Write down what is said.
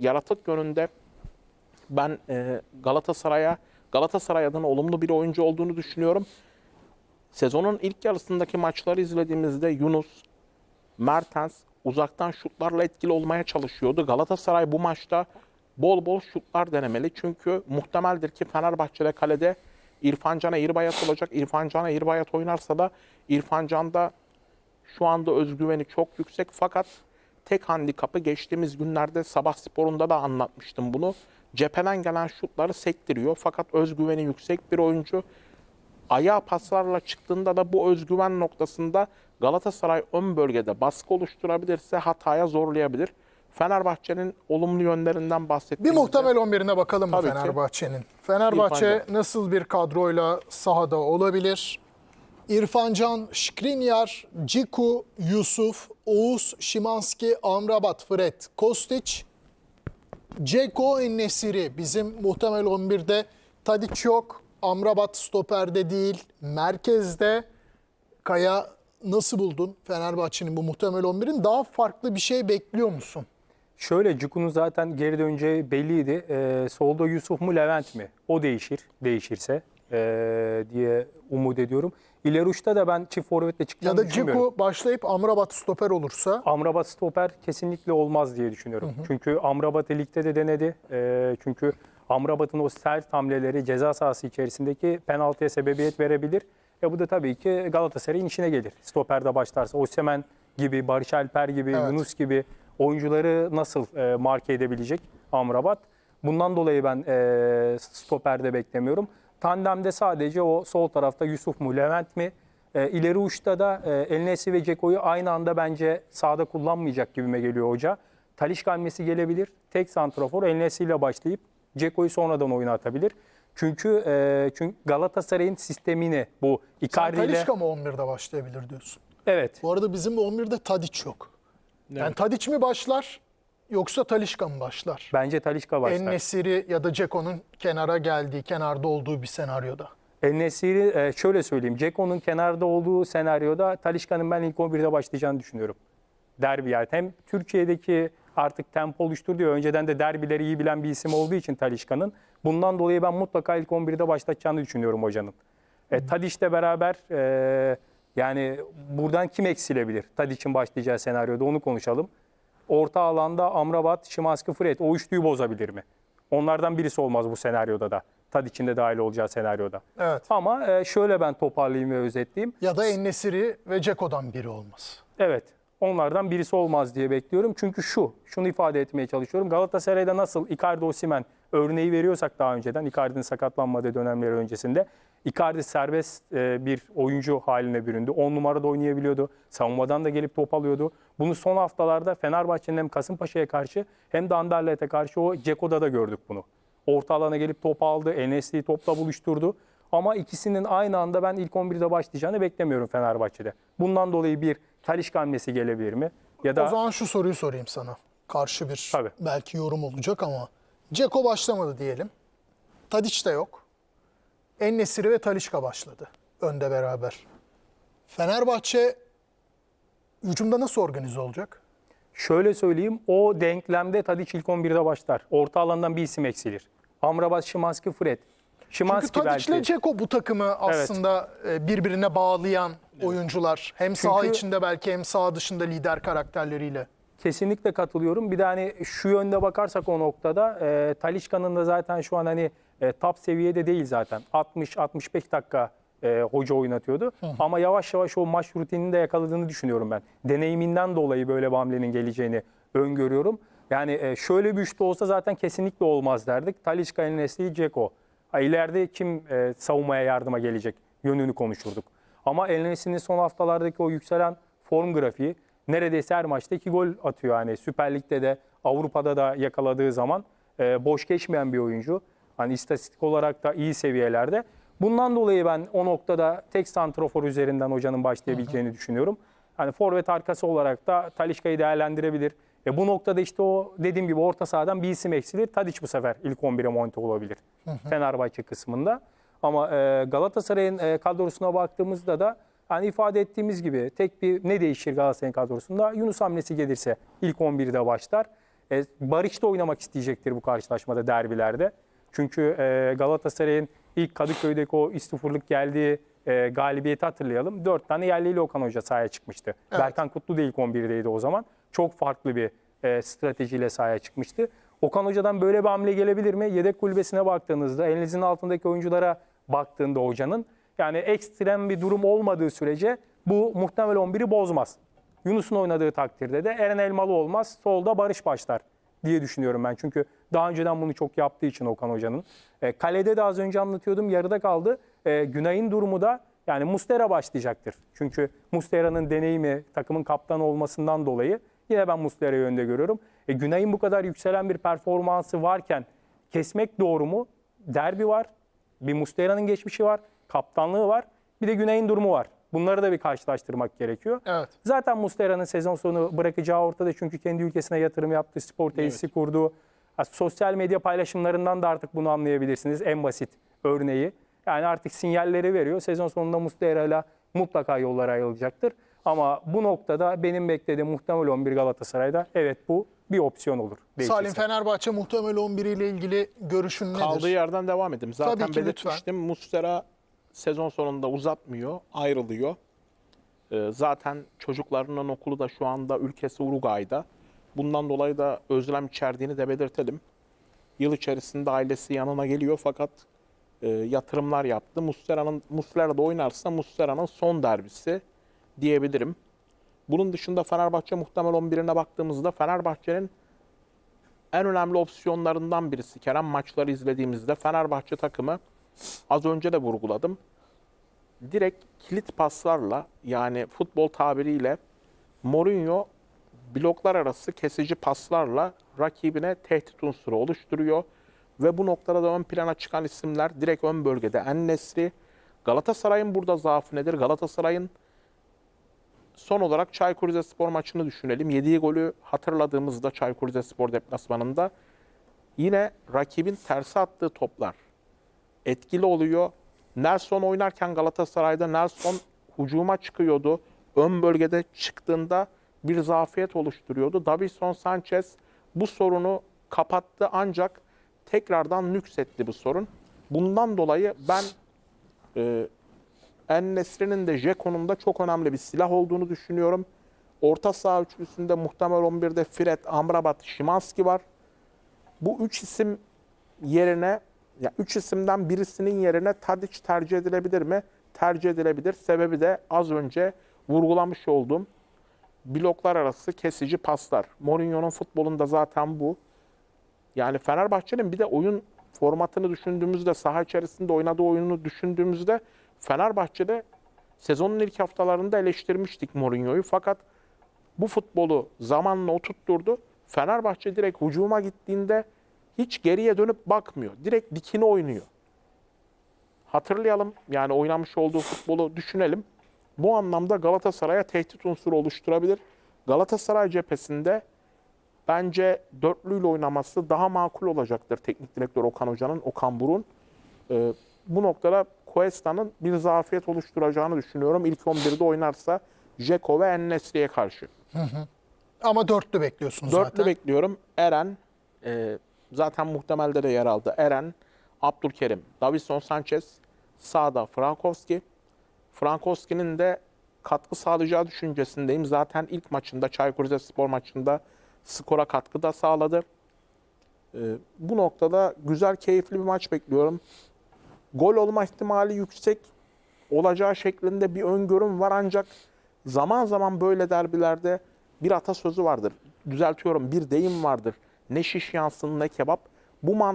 yaratık yönünde ben e, Galatasaray'a Galatasaray adına olumlu bir oyuncu olduğunu düşünüyorum. Sezonun ilk yarısındaki maçları izlediğimizde Yunus, Mertens uzaktan şutlarla etkili olmaya çalışıyordu. Galatasaray bu maçta bol bol şutlar denemeli. Çünkü muhtemeldir ki Fenerbahçe'de kalede İrfan Can Eğirbayat olacak. İrfan Can Eğirbayat oynarsa da İrfan Can'da şu anda özgüveni çok yüksek fakat tek handikapı geçtiğimiz günlerde Sabah Spor'unda da anlatmıştım bunu. Cepheden gelen şutları sektiriyor fakat özgüveni yüksek bir oyuncu. Ayağa paslarla çıktığında da bu özgüven noktasında Galatasaray ön bölgede baskı oluşturabilirse hataya zorlayabilir. Fenerbahçe'nin olumlu yönlerinden Bir bahsettiğimizde muhtemel 11'ine bakalım mı. Fenerbahçe'nin? Fenerbahçe İrfan nasıl bir kadroyla sahada olabilir? İrfan Can, Şkrinyar, Ciku, Yusuf, Oğuz, Şimanski, Amrabat, Fred, Kostić, Ceko, Ennesiri. Bizim muhtemel 11'de Tadic yok. Amrabat stoperde değil, merkezde. Kaya nasıl buldun Fenerbahçe'nin bu muhtemel 11'in? Daha farklı bir şey bekliyor musun? Şöyle Ciku'nun zaten geri döneceği belliydi. Ee, solda Yusuf mu Levent mi? O değişir, değişirse ee, diye umut ediyorum. İleri uçta da ben çift forvetle Ya çıkacağını da düşünmüyorum. Ciku başlayıp Amrabat stoper olursa Amrabat stoper kesinlikle olmaz diye düşünüyorum. Çünkü Amrabat ligde de denedi. Ee, çünkü Amrabat'ın o sert hamleleri ceza sahası içerisindeki penaltıya sebebiyet verebilir. E bu da tabii ki Galatasaray'ın işine gelir. Stoperde başlarsa Osimhen gibi, Barış Alper gibi, Evet. Yunus gibi oyuncuları nasıl e, marke edebilecek Amrabat? Bundan dolayı ben e, stoperde beklemiyorum. Tandemde sadece o sol tarafta Yusuf mu, Levent mi? E, ileri uçta da e, El Nesri ve Ceko'yu aynı anda bence sahada kullanmayacak gibime geliyor hoca. Talişka hamlesi gelebilir. Tek santrafor El Nesri ile başlayıp Ceko'yu sonradan oyuna atabilir. Çünkü e, çünkü Galatasaray'ın sistemini bu Icardi ile Talişka mı 11'de başlayabilir diyorsun. evet Bu arada bizim 11'de Tadic yok. Yani Tadic mi başlar yoksa Talişka mı başlar? bence Talişka başlar. En-Nesyri ya da Ceko'nun kenara geldiği, kenarda olduğu bir senaryoda. El-Nesiri e, şöyle söyleyeyim. Ceko'nun kenarda olduğu senaryoda Talişka'nın ben ilk 11'de başlayacağını düşünüyorum. Derbi yani. Hem Türkiye'deki artık tempo oluşturduğu önceden de derbileri iyi bilen bir isim olduğu için Talişka'nın. Bundan dolayı ben mutlaka ilk 11'de başlatacağını düşünüyorum hocanın. E, Tadiç'le beraber e, yani buradan kim eksilebilir? Tadiç'in başlayacağı senaryoda onu konuşalım. Orta alanda Amrabat, Şimanski, Fred o üçlüyü bozabilir mi? Onlardan birisi olmaz bu senaryoda da. Tadiç'in de dahil olacağı senaryoda. Evet. Ama e, şöyle ben toparlayayım ve özetleyeyim. Ya da En-Nesyri ve Ceko'dan biri olmaz. Evet, onlardan birisi olmaz diye bekliyorum. Çünkü şu, şunu ifade etmeye çalışıyorum. Galatasaray'da nasıl Icardi Osimhen örneği veriyorsak daha önceden, Icardi'nin sakatlanmadığı dönemleri öncesinde, Icardi serbest e, bir oyuncu haline büründü. 10 numarada oynayabiliyordu. Savunmadan da gelip top alıyordu. Bunu son haftalarda Fenerbahçe'nin hem Kasımpaşa'ya karşı hem de Anderlet'e karşı o Ceko'da da gördük bunu. Orta alana gelip top aldı. Enes'i topla buluşturdu. Ama ikisinin aynı anda ben ilk 11'de başlayacağını beklemiyorum Fenerbahçe'de. Bundan dolayı bir Talişka hamlesi gelebilir mi? Ya da O zaman şu soruyu sorayım sana. Karşı bir Tabii. belki yorum olacak ama Ceko başlamadı diyelim. Tadic de yok. En-Nesyri ve Talişka başladı önde beraber. Fenerbahçe hücumda nasıl organize olacak? şöyle söyleyeyim o denklemde Tadiç ilk 11'de başlar. Orta alandan bir isim eksilir. Amrabat, Şimanski, Fred. Çünkü Şimanski Tadic ile belki. Ceko bu takımı aslında e, birbirine bağlayan oyuncular. Hem saha Çünkü- içinde belki hem saha dışında lider karakterleriyle. Kesinlikle katılıyorum. Bir de hani şu yönde bakarsak o noktada e, Talişka'nın da zaten şu an hani e, top seviyede değil zaten. 60-65 dakika e, hoca oynatıyordu. Ama yavaş yavaş o maç rutinini de yakaladığını düşünüyorum ben. Deneyiminden dolayı böyle bir hamlenin geleceğini öngörüyorum. Yani e, şöyle bir üçlü olsa zaten kesinlikle olmaz derdik. Talişka, Enes'i, Ceko. Ha, ileride kim e, savunmaya yardıma gelecek yönünü konuşurduk. Ama Enes'in son haftalardaki o yükselen form grafiği neredeyse her maçta iki gol atıyor. Yani Süper Lig'de de Avrupa'da da yakaladığı zaman e, boş geçmeyen bir oyuncu. Hani istatistik olarak da iyi seviyelerde. Bundan dolayı ben o noktada tek santrofor üzerinden hocanın başlayabileceğini düşünüyorum. Hani forvet arkası olarak da Talişka'yı değerlendirebilir. E bu noktada işte o dediğim gibi orta sahadan bir isim eksilir. Tadiç bu sefer ilk 11'e monte olabilir. Fenerbahçe kısmında. Ama e, Galatasaray'ın e, kadrosuna baktığımızda da hani ifade ettiğimiz gibi tek bir ne değişir Galatasaray'ın kadrosunda? Yunus hamlesi gelirse ilk 11'de başlar. E, Barış da oynamak isteyecektir bu karşılaşmada derbilerde. Çünkü e, Galatasaray'ın ilk Kadıköy'deki o 3-0'lık geldiği e, galibiyeti hatırlayalım. 4 tane yerliyle Okan Hoca sahaya çıkmıştı. Evet. Berkan Kutlu da ilk 11'deydi o zaman. Çok farklı bir e, stratejiyle sahaya çıkmıştı. Okan Hoca'dan böyle bir hamle gelebilir mi? Yedek kulübesine baktığınızda, elinizin altındaki oyunculara baktığında hocanın yani ekstrem bir durum olmadığı sürece bu muhtemel 11'i bozmaz. Yunus'un oynadığı takdirde de Eren Elmalı olmaz, solda Barış başlar diye düşünüyorum ben. Çünkü daha önceden bunu çok yaptığı için Okan Hoca'nın. E, kalede de az önce anlatıyordum, yarıda kaldı. E, Günay'ın durumu da yani Mustera başlayacaktır. Çünkü Mustera'nın deneyimi, takımın kaptanı olmasından dolayı yine ben Mustera'yı önde görüyorum. E, Günay'ın bu kadar yükselen bir performansı varken kesmek doğru mu? Derbi var, bir Mustera'nın geçmişi var, kaptanlığı var, bir de Günay'ın durumu var. Bunları da bir karşılaştırmak gerekiyor. Evet. Zaten Mustera'nın sezon sonu bırakacağı ortada çünkü kendi ülkesine yatırım yaptı, spor tesisi kurdu. Ha, Sosyal medya paylaşımlarından da artık bunu anlayabilirsiniz. En basit örneği. Yani artık sinyalleri veriyor. Sezon sonunda Mustera'yla mutlaka yollar ayrılacaktır. Ama bu noktada benim beklediğim muhtemel 11 Galatasaray'da evet bu bir opsiyon olur. değişirse. Salim Fenerbahçe muhtemel 11 ile ilgili görüşün nedir? Kaldığı yerden devam edeyim. Zaten Tabii ki, belirtmiştim. Mustera sezon sonunda uzatmıyor, ayrılıyor. Ee, zaten çocuklarının okulu da şu anda ülkesi Uruguay'da. Bundan dolayı da özlem içerdiğini de belirtelim. Yıl içerisinde ailesi yanına geliyor fakat e, yatırımlar yaptı. Mustera'nın Muslera'da oynarsa Mustera'nın son derbisi diyebilirim. Bunun dışında Fenerbahçe muhtemel 11'ine baktığımızda Fenerbahçe'nin en önemli opsiyonlarından birisi Kerem maçları izlediğimizde Fenerbahçe takımı az önce de vurguladım. Direkt kilit paslarla yani futbol tabiriyle Mourinho bloklar arası kesici paslarla rakibine tehdit unsuru oluşturuyor. Ve bu noktada da ön plana çıkan isimler direkt ön bölgede En-Nesri. Galatasaray'ın burada zaafı nedir? Galatasaray'ın son olarak Çaykur Rizespor maçını düşünelim. Yediği golü hatırladığımızda Çaykur Rizespor deplasmanında yine rakibin tersi attığı toplar etkili oluyor. Nelson oynarken Galatasaray'da Nelson hücuma çıkıyordu. Ön bölgede çıktığında bir zafiyet oluşturuyordu. Davison Sanchez bu sorunu kapattı ancak tekrardan nüksetti bu sorun. Bundan dolayı ben e, En-Nesri'nin de Jeko'nun da çok önemli bir silah olduğunu düşünüyorum. Orta saha üçlüsünde muhtemel 11'de Fred, Amrabat, Şimanski var. Bu üç isim yerine ya üç isimden birisinin yerine Tadic tercih edilebilir mi? Tercih edilebilir. Sebebi de az önce vurgulamış olduğum bloklar arası kesici paslar. Mourinho'nun futbolunda zaten bu. Yani Fenerbahçe'nin bir de oyun formatını düşündüğümüzde, saha içerisinde oynadığı oyunu düşündüğümüzde Fenerbahçe'de sezonun ilk haftalarında eleştirmiştik Mourinho'yu. Fakat bu futbolu zamanla oturtturdu. Fenerbahçe direkt hücuma gittiğinde hiç geriye dönüp bakmıyor. Direkt dikine oynuyor. Hatırlayalım yani oynamış olduğu futbolu düşünelim. Bu anlamda Galatasaray'a tehdit unsuru oluşturabilir. Galatasaray cephesinde bence dörtlüyle oynaması daha makul olacaktır teknik direktör Okan Hoca'nın, Okan Burun. Ee, bu noktada Cuesta'nın bir zafiyet oluşturacağını düşünüyorum. İlk 11'de oynarsa Jeko ve Ennesri'ye karşı. Ama dörtlü bekliyorsunuz Dörtlü zaten. bekliyorum. Eren, e, zaten muhtemelde de yer aldı. Eren, Abdülkerim, Davison Sanchez, sağda Frankowski. Frankowski'nin de katkı sağlayacağı düşüncesindeyim. Zaten ilk maçında, Çaykur Rizespor maçında skora katkı da sağladı. E, bu noktada güzel, keyifli bir maç bekliyorum. Gol olma ihtimali yüksek olacağı şeklinde bir öngörüm var ancak zaman zaman böyle derbilerde bir atasözü vardır. Düzeltiyorum bir deyim vardır. Ne şiş yansın ne kebap. Bu